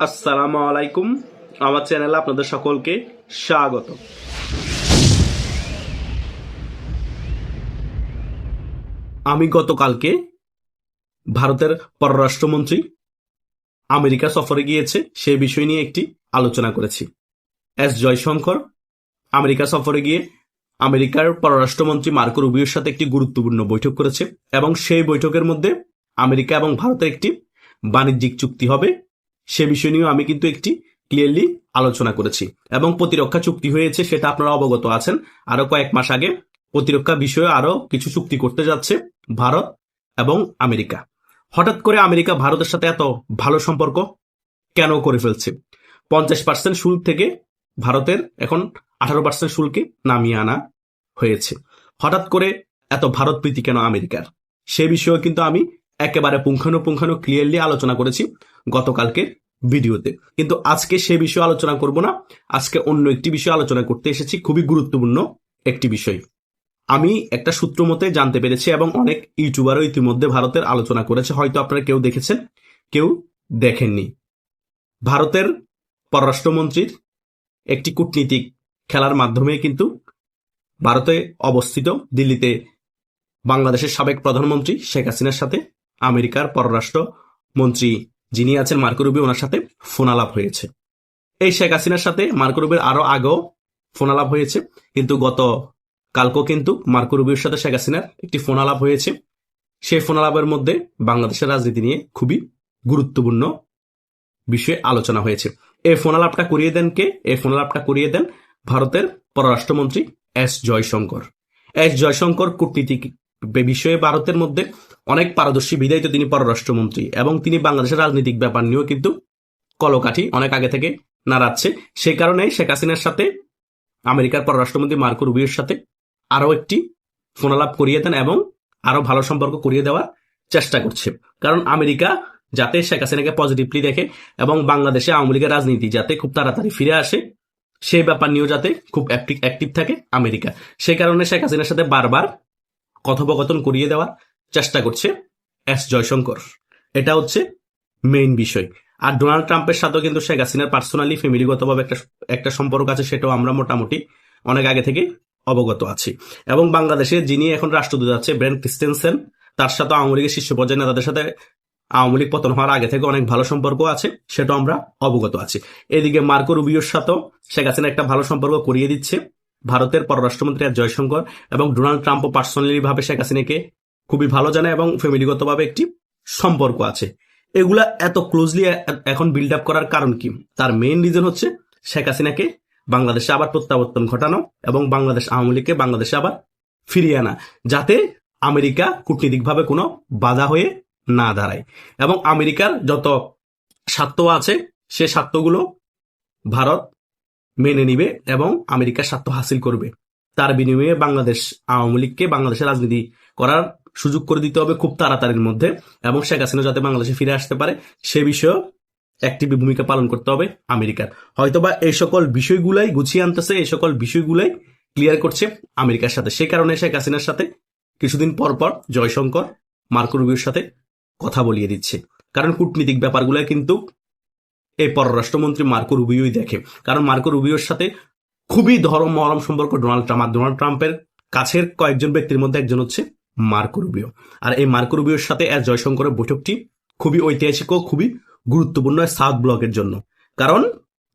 আসসালামু আলাইকুম। আমার চ্যানেলে আপনাদের সকলকে স্বাগত। আমি গতকালকে ভারতের পররাষ্ট্রমন্ত্রী আমেরিকা সফরে গিয়েছে, সে বিষয় নিয়ে একটি আলোচনা করেছি। এস জয়শঙ্কর আমেরিকা সফরে গিয়ে আমেরিকার পররাষ্ট্রমন্ত্রী মার্কো রুবিওর সাথে একটি গুরুত্বপূর্ণ বৈঠক করেছে এবং সেই বৈঠকের মধ্যে আমেরিকা এবং ভারতের একটি বাণিজ্যিক চুক্তি হবে। সে বিষয় নিয়েও আমি কিন্তু একটি ক্লিয়ারলি আলোচনা করেছি। এবং প্রতিরক্ষা চুক্তি হয়েছে, সেটা আপনারা অবগত আছেন। আরও কয়েক মাস আগে প্রতিরক্ষা বিষয়ে আরও কিছু চুক্তি করতে যাচ্ছে ভারত এবং আমেরিকা। হঠাৎ করে আমেরিকা ভারতের সাথে এত ভালো সম্পর্ক কেন করে ফেলছে? পঞ্চাশ পার্সেন্ট শুল্ক থেকে ভারতের এখন আঠারো পার্সেন্ট শুল্কে নামিয়ে আনা হয়েছে। হঠাৎ করে এত ভারত প্রীতি কেন আমেরিকার? সে বিষয়ে কিন্তু আমি একেবারে পুঙ্খানুপুঙ্খানু ক্লিয়ারলি আলোচনা করেছি গতকালকে ভিডিওতে। কিন্তু আজকে সে বিষয়ে আলোচনা করব না। আজকে অন্য একটি বিষয় আলোচনা করতে এসেছি, খুবই গুরুত্বপূর্ণ একটি বিষয়। আমি একটা সূত্র মতে জানতে পেরেছি এবং অনেক ইউটিউবারও ইতিমধ্যে ভারতের আলোচনা করেছে। হয়তো আপনারা কেউ দেখেছেন, কেউ দেখেননি। ভারতের পররাষ্ট্রমন্ত্রীর একটি কূটনীতিক খেলার মাধ্যমে কিন্তু ভারতে অবস্থিত দিল্লিতে বাংলাদেশের সাবেক প্রধানমন্ত্রী শেখ হাসিনার সাথে আমেরিকার পররাষ্ট্র মন্ত্রী যিনি আছেন মার্কো রুবি ওনার সাথে ফোনালাপ হয়েছে। এই শেখ হাসিনার সাথে মার্কো রুবির আরও আগেও ফোনালাপ হয়েছে, কিন্তু গত কালকেও কিন্তু মার্কো রুবির সাথে শেখ হাসিনার একটি ফোনালাপ হয়েছে। সেই ফোনালাপের মধ্যে বাংলাদেশের রাজনীতি নিয়ে খুবই গুরুত্বপূর্ণ বিষয়ে আলোচনা হয়েছে। এই ফোনালাপটা করিয়ে দেন কে? এই ফোনালাপটা করিয়ে দেন ভারতের পররাষ্ট্রমন্ত্রী এস জয়শঙ্কর। এস জয়শঙ্কর কূটনীতিক বিষয়ে ভারতের মধ্যে অনেক পারদর্শী বিদায়ী তো তিনি পররাষ্ট্রমন্ত্রী এবং তিনি বাংলাদেশের রাজনৈতিক ব্যাপার নিয়েও কিন্তু কলকাঠি অনেক আগে থেকে নাড়াচ্ছে। সেই কারণে শেখ হাসিনার সাথে, আমেরিকার পররাষ্ট্রমন্ত্রী মার্কো রুবিওর সাথে আরও একটি ফোনালাপ করিয়ে দেন এবং আরও ভালো সম্পর্ক করিয়ে দেওয়ার চেষ্টা করছে। কারণ আমেরিকা যাতে শেখ হাসিনাকে পজিটিভলি দেখে এবং বাংলাদেশে আওয়ামী লীগের রাজনীতি যাতে খুব তাড়াতাড়ি ফিরে আসে সেই ব্যাপার নিয়েও যাতে খুব অ্যাক্টিভ থাকে আমেরিকা। সেই কারণে শেখ হাসিনার সাথে বারবার কথোপকথন করিয়ে দেওয়ার চেষ্টা করছে এস জয়শঙ্কর। এটা হচ্ছে মেইন বিষয়। আর ডোনাল্ড ট্রাম্পের সাথেও কিন্তু শেখ হাসিনার পার্সোনালি ফ্যামিলিগতভাবে একটা একটা সম্পর্ক আছে, সেটাও আমরা মোটামুটি অনেক আগে থেকে অবগত আছি। এবং বাংলাদেশে যিনি এখন রাষ্ট্রদূত আছে, ব্রেন ক্রিস্টেনসেন, তার সাথে আওয়ামী লীগের শীর্ষ পর্যায়ে নেতাদের সাথে আওয়ামী লীগ পতন হওয়ার আগে থেকে অনেক ভালো সম্পর্ক আছে, সেটাও আমরা অবগত আছি। এদিকে মার্কো রুবিওর সাথেও শেখ হাসিনা একটা ভালো সম্পর্ক করিয়ে দিচ্ছে ভারতের পররাষ্ট্রমন্ত্রী আর জয়শঙ্কর এবং ডোনাল্ড ট্রাম্পও পার্সোনালি ভাবে শেখ হাসিনাকে খুবই ভালো জানে এবং ফ্যামিলিগতভাবে একটি সম্পর্ক আছে। এগুলা এত ক্লোজলি এখন বিল্ড আপ করার কারণ কি? তার মেইন রিজন হচ্ছে শেখ হাসিনাকে বাংলাদেশে আবার প্রত্যাবর্তন ঘটানো এবং বাংলাদেশ আওয়ামী লীগকে বাংলাদেশে আবার ফিরিয়ে আনা, যাতে আমেরিকা কূটনীতিকভাবে কোনো বাধা হয়ে না দাঁড়ায়। এবং আমেরিকার যত স্বার্থ আছে, সে স্বার্থগুলো ভারত মেনে নিবে এবং আমেরিকার স্বার্থ হাসিল করবে। তার বিনিময়ে বাংলাদেশ আওয়ামী লীগকে বাংলাদেশের রাজনীতি করার সুযোগ করে দিতে হবে খুব তাড়াতাড়ির মধ্যে। এবং শেখ হাসিনা যাতে বাংলাদেশে ফিরে আসতে পারে, সে বিষয়েও একটি ভূমিকা পালন করতে হবে আমেরিকার। হয়তোবা এই সকল বিষয়গুলাই গুছিয়ে আনতেছে, এই সকল বিষয়গুলাই ক্লিয়ার করছে আমেরিকার সাথে। সেই কারণে শেখ হাসিনার সাথে কিছুদিন পর পর জয়শঙ্কর, মার্কো রুবিওর সাথে কথা বলিয়ে দিচ্ছে। কারণ কূটনীতিক ব্যাপারগুলো কিন্তু এই পররাষ্ট্রমন্ত্রী মার্কো রুবিওই দেখে। কারণ মার্কো রুবিওর সাথে খুবই ধরম মরম সম্পর্ক। ডোনাল্ড ট্রাম্প, আর ডোনাল্ড ট্রাম্পের কাছের কয়েকজন ব্যক্তির মধ্যে একজন হচ্ছে মার্কো রুবিও। আর এই মার্কো রুবিওর সাথে এস জয়শঙ্করের বৈঠকটি খুবই ঐতিহাসিক ও খুবই গুরুত্বপূর্ণ সাউথ ব্লকের জন্য। কারণ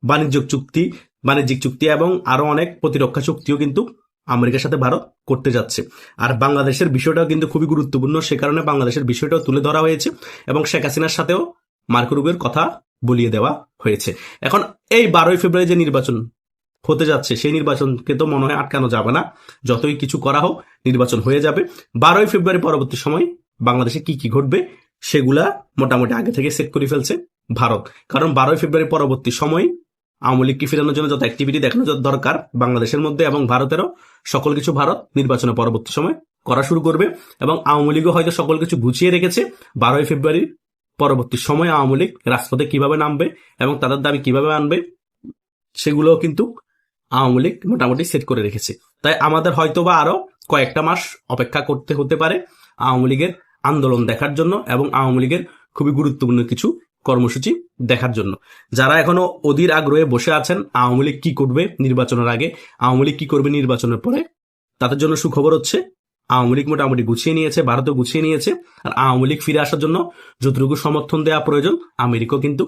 বাণিজ্যিক চুক্তি বাণিজ্যিক চুক্তি এবং আরও অনেক প্রতিরক্ষা চুক্তিও কিন্তু আমেরিকার সাথে ভারত করতে যাচ্ছে। আর বাংলাদেশের বিষয়টাও কিন্তু খুবই গুরুত্বপূর্ণ, সে কারণে বাংলাদেশের বিষয়টাও তুলে ধরা হয়েছে এবং শেখ হাসিনার সাথেও মার্কো রুবিওর কথা বলিয়ে দেওয়া হয়েছে। এখন এই বারোই ফেব্রুয়ারি যে নির্বাচন হতে যাচ্ছে, সেই নির্বাচনকে তো মনে হয় আটকানো যাবে না। যতই কিছু করা হোক, নির্বাচন হয়ে যাবে। বারোই ফেব্রুয়ারি পরবর্তী সময় বাংলাদেশে কি কি ঘটবে, সেগুলা মোটামুটি আগে থেকে সেট করে ফেলছে ভারত। কারণ বারোই ফেব্রুয়ারি পরবর্তী সময় আওয়ামী লীগকে ফেরানোর জন্য যত অ্যাক্টিভিটি দেখানো যত দরকার বাংলাদেশের মধ্যে এবং ভারতেরও, সকল কিছু ভারত নির্বাচনের পরবর্তী সময় করা শুরু করবে। এবং আওয়ামী লীগও হয়তো সকল কিছু গুছিয়ে রেখেছে। বারোই ফেব্রুয়ারির পরবর্তী সময় আওয়ামী লীগ রাজপথে কীভাবে নামবে এবং তাদের দাবি কীভাবে আনবে, সেগুলোও কিন্তু আওয়ামী লীগ মোটামুটি সেট করে রেখেছে। তাই আমাদের হয়তো বা আরও কয়েকটা মাস অপেক্ষা করতে হতে পারে আওয়ামী লীগের আন্দোলন দেখার জন্য এবং আওয়ামী লীগের খুবই গুরুত্বপূর্ণ কিছু কর্মসূচি দেখার জন্য। যারা এখনও অধীর আগ্রহে বসে আছেন আওয়ামী লীগ কি করবে নির্বাচনের আগে, আওয়ামী লীগ কি করবে নির্বাচনের পরে, তাদের জন্য সুখবর হচ্ছে আওয়ামী লীগ মোটামুটি গুছিয়ে নিয়েছে, ভারতও গুছিয়ে নিয়েছে। আর আওয়ামী লীগ ফিরে আসার জন্য যতটুকু সমর্থন দেওয়া প্রয়োজন, আমেরিকাও কিন্তু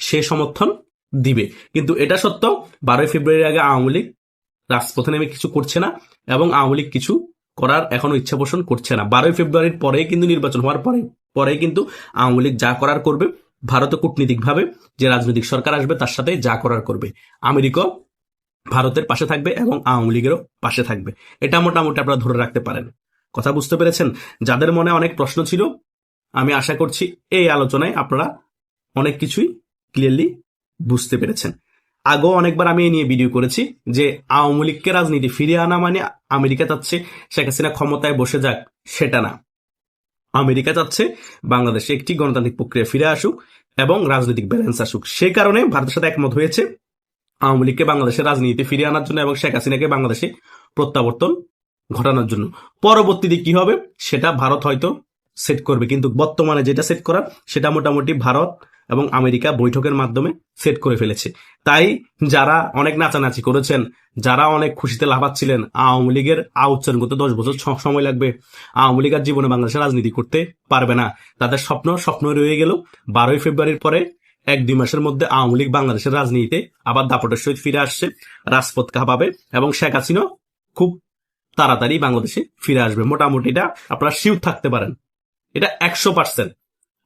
সে সমর্থন দিবে। কিন্তু এটা সত্য বারোই ফেব্রুয়ারির আগে আওয়ামী লীগ রাজপথে নেমে কিছু করছে না এবং আওয়ামী লীগ কিছু করার এখনও ইচ্ছা পোষণ করছে না। বারোই ফেব্রুয়ারির পরে কিন্তু নির্বাচন হওয়ার পরে পরে কিন্তু আওয়ামী লীগ যা করার করবে, ভারত কূটনীতিকভাবে যে রাজনৈতিক সরকার আসবে তার সাথে যা করার করবে। আমেরিকা ভারতের পাশে থাকবে এবং আওয়ামী লীগেরও পাশে থাকবে। এটা মোটামুটি আপনারা ধরে রাখতে পারেন। কথা বুঝতে পেরেছেন? যাদের মনে অনেক প্রশ্ন ছিল, আমি আশা করছি এই আলোচনায় আপনারা অনেক কিছুই ক্লিয়ারলি বুঝতে পেরেছেন। আগেও অনেকবার আমি এই নিয়ে ভিডিও করেছি যে আওয়ামী লীগকে রাজনীতি ফিরিয়ে আনা মানে আমেরিকা চাচ্ছে শেখ হাসিনা ক্ষমতায় বসে যাক, সেটা না। আমেরিকা চাচ্ছে বাংলাদেশে একটি গণতান্ত্রিক প্রক্রিয়া ফিরে আসুক এবং রাজনৈতিক ব্যালেন্স আসুক। সে কারণে ভারতের সাথে একমত হয়েছে আওয়ামী লীগকে বাংলাদেশের রাজনীতিতে ফিরিয়ে আনার জন্য এবং শেখ হাসিনাকে বাংলাদেশে প্রত্যাবর্তন ঘটানোর জন্য। পরবর্তীতে কি হবে? সেটা ভারত হয়তো সেট করবে, কিন্তু বর্তমানে যেটা সেট করার, সেটা মোটামুটি ভারত এবং আমেরিকা বৈঠকের মাধ্যমে সেট করে ফেলেছে। তাই যারা অনেক নাচানাচি করেছেন, যারা অনেক খুশিতে লাফাচ্ছিলেন, আওয়ামী লীগের আউচ্চারণ করতে দশ বছর সময় লাগবে। আওয়ামী লীগ আর জীবনে বাংলাদেশের রাজনীতি করতে পারবে না। তাদের স্বপ্ন স্বপ্ন রয়ে গেল বারোই ফেব্রুয়ারির পরে এক দুই মাসের মধ্যে আওয়ামী লীগ বাংলাদেশের রাজনীতিতে আবার দাপটের সহিত ফিরে আসছে, রাজপথ কাঁপাবে এবং শেখ হাসিনা খুব তাড়াতাড়ি বাংলাদেশে ফিরে আসবে। মোটামুটি এটা আপনারা শিওর থাকতে পারেন। এটা একশো পার্সেন্ট।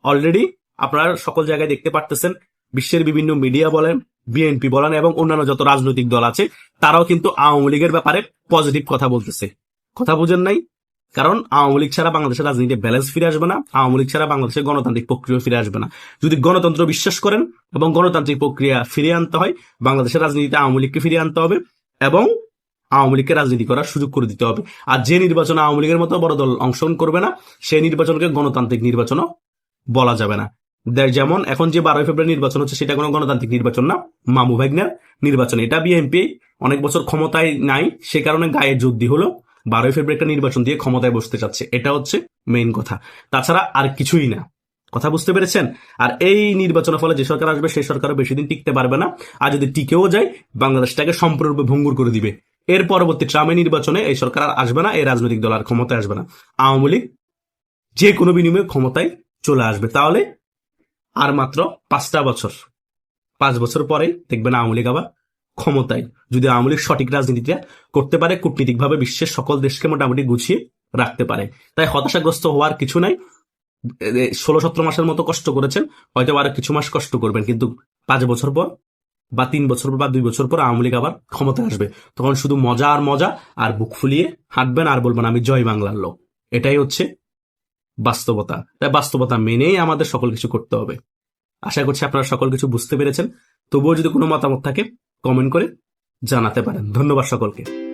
অলরেডি আপনারা সকল জায়গায় দেখতে পারতেছেন, বিশ্বের বিভিন্ন মিডিয়া বলেন বিএনপি বলেন এবং অন্যান্য যত রাজনৈতিক দল আছে, তারাও কিন্তু আওয়ামী লীগের ব্যাপারে পজিটিভ কথা বলতেছে। কথা বুঝেন নাই? কারণ আওয়ামী লীগ ছাড়া বাংলাদেশের রাজনীতি ব্যালেন্স ফিরে আসবে না, আওয়ামী লীগ ছাড়া বাংলাদেশের গণতান্ত্রিক প্রক্রিয়া ফিরে আসবে না। যদি গণতন্ত্র বিশ্বাস করেন এবং গণতান্ত্রিক প্রক্রিয়া ফিরিয়ে আনতে হয়, বাংলাদেশের রাজনীতিতে আওয়ামী লীগকে ফিরিয়ে আনতে হবে এবং আওয়ামী লীগকে রাজনীতি করার সুযোগ করে দিতে হবে। আর যে নির্বাচনে আওয়ামী লীগের মতো বড় দল অংশগ্রহণ করবে না সেই নির্বাচনকে গণতান্ত্রিক নির্বাচনও বলা যাবে না। যেমন, এখন যে বারোই ফেব্রুয়ারি নির্বাচন হচ্ছে, সেটা কোনো গণতান্ত্রিক নির্বাচন না। মামু ভাগ্নের নির্বাচন। এটা বিএনপি অনেক বছর ক্ষমতায় নাই, সে কারণে গায়ে যুদ্ধি হলো। বারোই ফেব্রুয়ারি নির্বাচন দিয়ে ক্ষমতায় বসতে চাচ্ছে। এটা হচ্ছে মেইন কথা। তাছাড়া আর কিছুই না। কথা বুঝতে পেরেছেন? আর এই নির্বাচনের ফলে যে সরকার আসবে, সেই সরকারও বেশি দিন টিকতে পারবে না। আর যদি টিকেও যায়, বাংলাদেশটাকে সম্পূর্ণরূপে ভঙ্গুর করে দিবে। এর পরবর্তী ট্রামে নির্বাচনে এই সরকার আর আসবে না, এই রাজনৈতিক দল আর ক্ষমতায় আসবে না। আওয়ামী লীগ যে কোনো বিনিময়ে ক্ষমতায় চলে আসবে। তাহলে আর মাত্র পাঁচটা বছর। পাঁচ বছর পরে দেখবেন আওয়ামী লীগ আবার ক্ষমতায়। যদি আওয়ামী লীগ সঠিক রাজনীতিটা করতে পারে, কূটনীতিকভাবে বিশ্বের সকল দেশকে মোটামুটি গুছিয়ে রাখতে পারে। তাই হতাশাগ্রস্ত হওয়ার কিছু নাই। ষোলো সতেরো মাসের মতো কষ্ট করেছেন, হয়তো আরও কিছু মাস কষ্ট করবেন, কিন্তু পাঁচ বছর পর বা তিন বছর পর বা দুই বছর পর আওয়ামী লীগ আবার ক্ষমতায় আসবে। তখন শুধু মজা আর মজা আর বুক ফুলিয়ে হাঁটবেন আর বলবেন, আমি জয় বাংলার লোক। এটাই হচ্ছে বাস্তবতা। তাই বাস্তবতা মেনেই আমাদের সকল কিছু করতে হবে। আশা করছি আপনারা সকল কিছু বুঝতে পেরেছেন। তবুও যদি কোনো মতামত থাকে কমেন্ট করে জানাতে পারেন। ধন্যবাদ সকলকে।